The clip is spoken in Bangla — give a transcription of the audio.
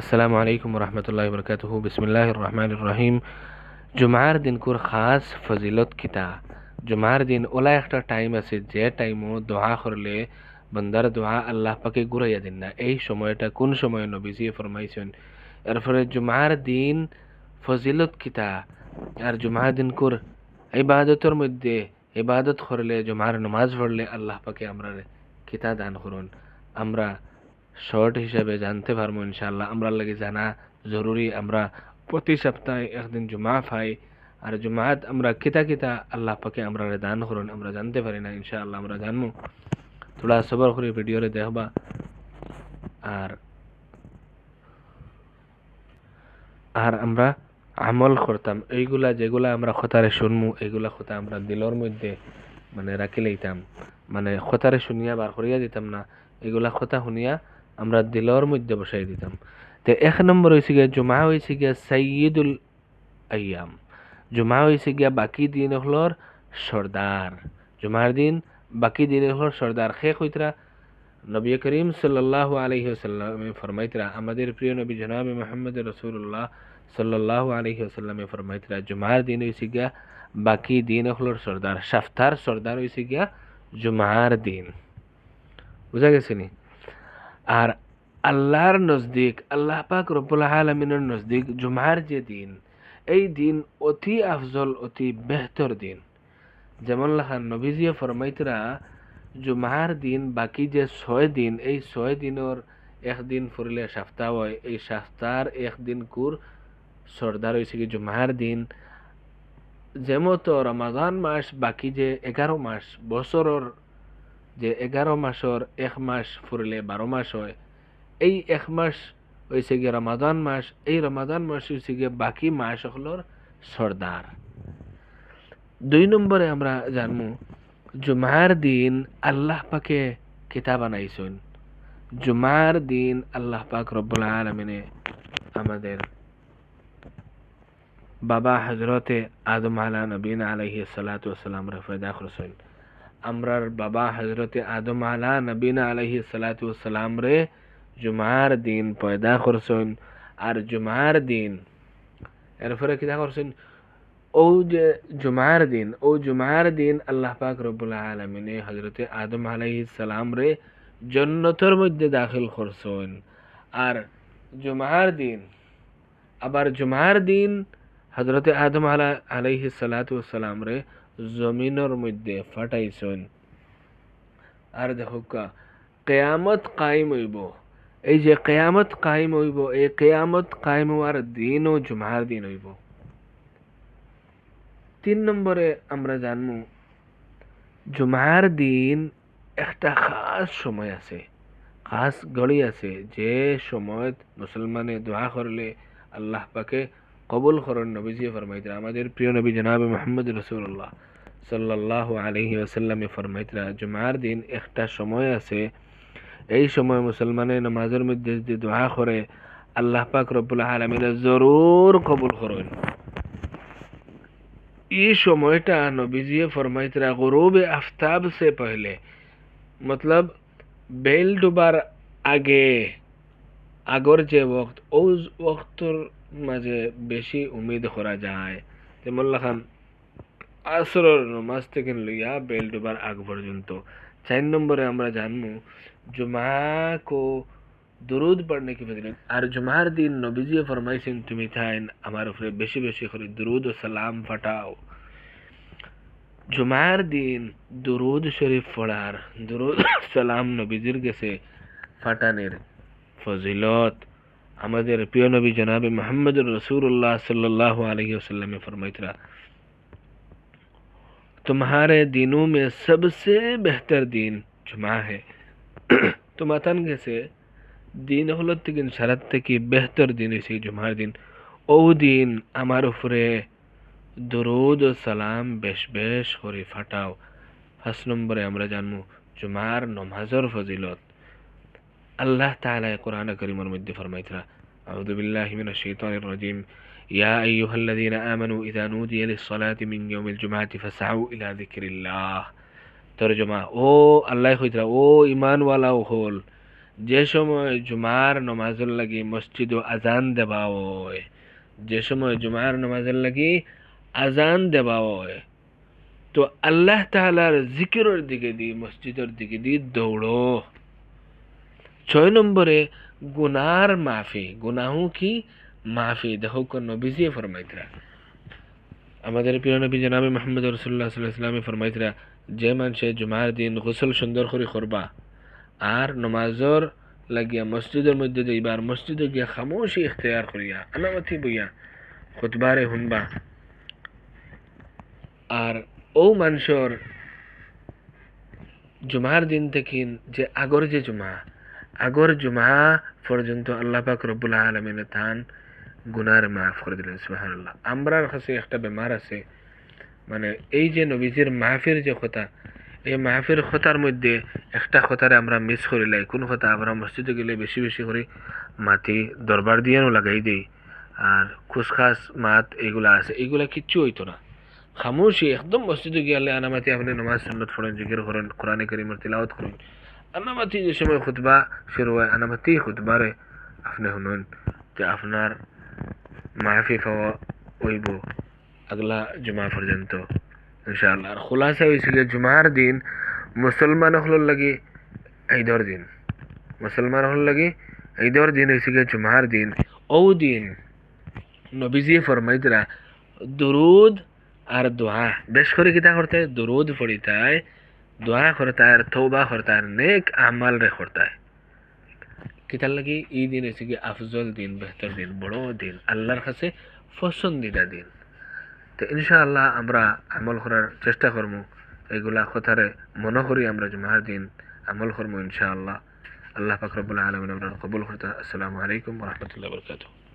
আসসালামু আলাইকুম রহমতুল্লাহ বরকাত বিসমিল্লাহ রহমান রহিম জুমার দিন কুর খাস ফজিলত কিতা জুমার দিন ওলা একটা টাইম আছে, যে টাইমও দোয়া করলে বন্দার দোয়া আল্লাহ পাকে ঘুরাইয়া দিন না। এই সময়টা কোন সময় নবীজি ফরমাইছেন? এরপরে জুমার দিন ফজিলত কিতা আর জুমার দিন কুর ইবাদতের মধ্যে ইবাদত করলে, জুমার নমাজ পড়লে আল্লাহ পাকে আমরা কিতা দান করুন। আমরা শর্ট হিসাবে জানতে পারব ইনশাল্লাহ আমরা লাগে জানা জরুরি। আমরা প্রতি সপ্তাহে একদিন জুমা পাই। আর জুমাত আমরা কিতা কিতা আল্লাহ পাকে আমরা দান করুন, আমরা জানতে পারি না ইনশাআল্লাহ আমরা জানব। থোড়া সবর করে, ভিডিওরে দেখবা। আর আর আমরা আমল করতাম। এইগুলা যেগুলা আমরা খতারে শুনমু, এইগুলা কথা আমরা দিলর মধ্যে মানে রাখি লইতাম মানে খতারে শুনিয়া বার করিয়া দিতাম না। এগুলা কথা শুনিয়া আমরা দিলর মধ্যে বসাই দিতাম। তো এক নম্বর হয়েছে গিয়া জুমা হয়েছে গিয়া সাইয়দুল আয়াম জুমা হয়েছে গিয়া বাকি দিন হলর সর্দার। জুমার দিন বাকি দিন হলর সর্দার খে কইতরা নবী করিম সাল্লাহ আলহি আসাল্লামে ফরমাইতরা, আমাদের প্রিয় নবী জনাব মোহাম্মদ রসুল্লাহ সাল্লাহ আলহি আসাল্লামে ফরমাইতরা, জুমার দিন হয়েছে গিয়া বাকি দিন হলর সর্দার, সাফতার সর্দার হয়েছে গিয়া জুমার দিন। বুঝা গেছে নি আর আল্লাহর নজদিক, আল্লাহ পাক রব্বুল আলমিনের নজদিক জুমার যে দিন, এই দিন অতি আফজল, অতি বেহতর দিন। যেমন লাখান নবীজিয়ে ফরমাইতরা, জুমার দিন বাকি যে ছয় দিন, এই ছয় দিনের একদিন ফুরিলে সাপ্তাহ হয়, এই সাপ্তাহ একদিন কুর সর্দার হয়েছে কি জুমার দিন। যেমতো রমাজান মাস বাকি যে এগারো মাস, বছরের যে এগারো মাসর এক মাস ফুরিলে বারো মাস হয়, এই এক মাস হয়েছে গিয়ে রমাদান মাস, এই রমাদান মাস হয়েছে গিয়ে বাকি মাস হলোর সর্দার। দুই নম্বরে আমরা জানব, জুমার দিন আল্লাহ পাকে কিতাব আনাইছেন। জুমার দিন আল্লাহ পাক রব্বুল আলমিনে আমাদের বাবা হজরতে আদম আলা নবীন আলহি সালাতাম রফেদা করছেন। আমরার বাবা হজরতে আদম আলা নবীন আলহি সালাতাম রে জুমার দিন পয়দা করছেন আর জুমার দিন, এরপরে কিতা করছেন? ও যে জুমার দিন, ও জুমার দিন আল্লাহ পাক রব্বুল আলমিনে হজরতে আদম আলহি সালাম রে জন্নতর মধ্যে দাখিল করছেন। আর জুমার দিন, আবার জুমার দিন হজরতে আদম আলা আলাইহি সালাতাম রে জমিনের মধ্যে ফাটাইছেন আর দেখো কেয়ামত কায়েম হইব। এই যে কেয়ামত কায়েম হইব, এই কেয়ামত কায়েম হওয়ার দিনও জুমার দিন হইব। তিন নম্বরে আমরা জানব জুমার দিন একটা খাস সময় আছে, খাস গড়ি আছে, যে সময় মুসলমানে দোয়া করলে আল্লাহ পাকে কবুল করেন নবীজি ফরমাইতরা আমাদের প্রিয় নবী জনাব মোহাম্মদ রসুল্লাহ সাল্লাহ আলহি আসাল্লামে ফরমাইতরা জুমার দিন একটা সময় আছে, এই সময় মুসলমানের নমাজের মধ্যে যদি দোয়া করে, আল্লাহ পাক রবুল্লাহ আলমিনে জরুর কবুল করেন। এই সময়টা নবীজি ফরমাইতরা গরুব আফতাব সে পহলে, মতলব বেল ডুবার আগে, আগর যে ওক্ত ও ওক্তর মাঝে বেশি উমিদ করা যায়। যেমন লাখান, আসরের নমাজ থেকে লইয়া বেল ডুবার আগ পর্যন্ত। চার নম্বরে আমরা জানব জুমা কো দুরুদ পড়নে কি ফজিলত? আর জুমার দিন নবীজি ফরমাইছেন, তুমি থাইন আমার উপরে বেশি বেশি করে দুরুদ ও সালাম ফাটাও। জুমার দিন দুরুদ শরীফ পড়ার, দুরুদ সালাম নবীজির গেছে ফাটানের ফজিলত। আমাদের প্রিয় নবী জনাবে মোহাম্মদ रसूलुल्लाह सल्लल्लाहु अलैहि वसल्लम ने फरमाया तुम्हारे दिनों में सबसे बेहतर दिन जुमा है তো মাতান গেছে দিন হলো থেকে সারাত থেকে বেহতর দিন হয়েছে জুমার দিন ও দিন আমার উপরে দরুদ ও সালাম বেশ বেশ করে ফাটাও ফার্স্ট নম্বরে আমরা জানবো জুমার নমাজর ফজিলত আল্লাহ তাআলা কোরআন করিমের মধ্যে ফরমাইতরা أعوذ بالله من الشيطان الرجيم يا أيها الذين آمنوا إذا نودي للصلاة من يوم الجمعة فاسعوا إلى ذكر الله তরজমা ও আল্লাহ কইতরা ও ইমান ওয়ালাও হল যে সময় জুমার নমাজের লাগি মসজিদ আজান দেওয়া হয় যে সময় জুমার নমাজের লাগি আজান দেওয়া হয় তো আল্লাহ তাআলার জিকিরের দিকে দি মসজিদের দিকে দি দৌড়ো ছয় নম্বরে, গুনার মাফি, গুনাহু কি? মাফি। দেখো, কোন নবীজি ফরমাইতরা। আমাদের প্রিয় নবী জনাবি মোহাম্মদ রসুল্লাহ সাল্লামে ফরমাইতরা, যে মানুষে জুমার দিন গোসল সুন্দর করে করবা, আর নমাজর লাগিয়া মসজিদের মধ্যে যাইবার মসজিদে গিয়া খামোশি ইখতিয়ার করিয়া, আনামতি বইয়া খুতবারে শুনবা আর ও মানুষের জুমার দিন থেকে যে আগর যে জুমা আগর জুমা পর্যন্ত আল্লাহ পাক রব্বুল আলমিনে তান গুনার মাফ করে দিলেন সুবহানাল্লাহ আমরার কাছে একটা বেমার আছে মানে এই যে নবীজির মাহফির যে কথা এই মাহফির কথার মধ্যে একটা কথারে আমরা মিস করিলাই কোন কথা আমরা মসজিদে গেলে বেশি বেশি করে মাটি দরবার দিয়েও লাগাই দেই আর খুসখাস মাত এগুলা আছে এগুলা কিচ্ছু হইতো না খামোশি একদম মসজিদে গিয়ালে আনামাতি আপনি নমাজ সুন্নত পড়েন জিকির করেন কোরআনে করিমের তিলাওয়াত করেন আনামাতি যে সময় খুতবা শুরু হয় আনামাতি খুতবারে আপনি শুনুন যে আপনার মাহফি পাওয়া হইব আগলা জুমা পর্যন্ত ইনশাআল্লাহ আর খোলাসা হয়েছে যে জুমার দিন মুসলমান হল লাগি ঈদর দিন মুসলমান হল লাগি ঈদর দিন হয়েছে গিয়ে জুমার দিন ও দিন নবীজি ফরমাইতরা দুরুদ আর দোয়া বেশ করে কিতা করতে দুরুদ পড়িতায় দোয়া তৌবা করতায় আর নেক আমাল রে করতায় কিতার লাগি এই দিন হয়েছে কি আফজল দিন, বেহতর দিন, বড় দিন, আল্লাহর কাছে পছন্দিদা দিন। তো ইনশাআল্লাহ আমরা আমল করার চেষ্টা করব এগুলা কথারে মনে করি আমরা জুমার দিন আমল করব ইনশাআল্লাহ। আল্লাহ পাক রব্বুল আলমিন আমরা কবুল করতে আসসালামু আলাইকুম রহমতুল্লাহ বরকাতুহ।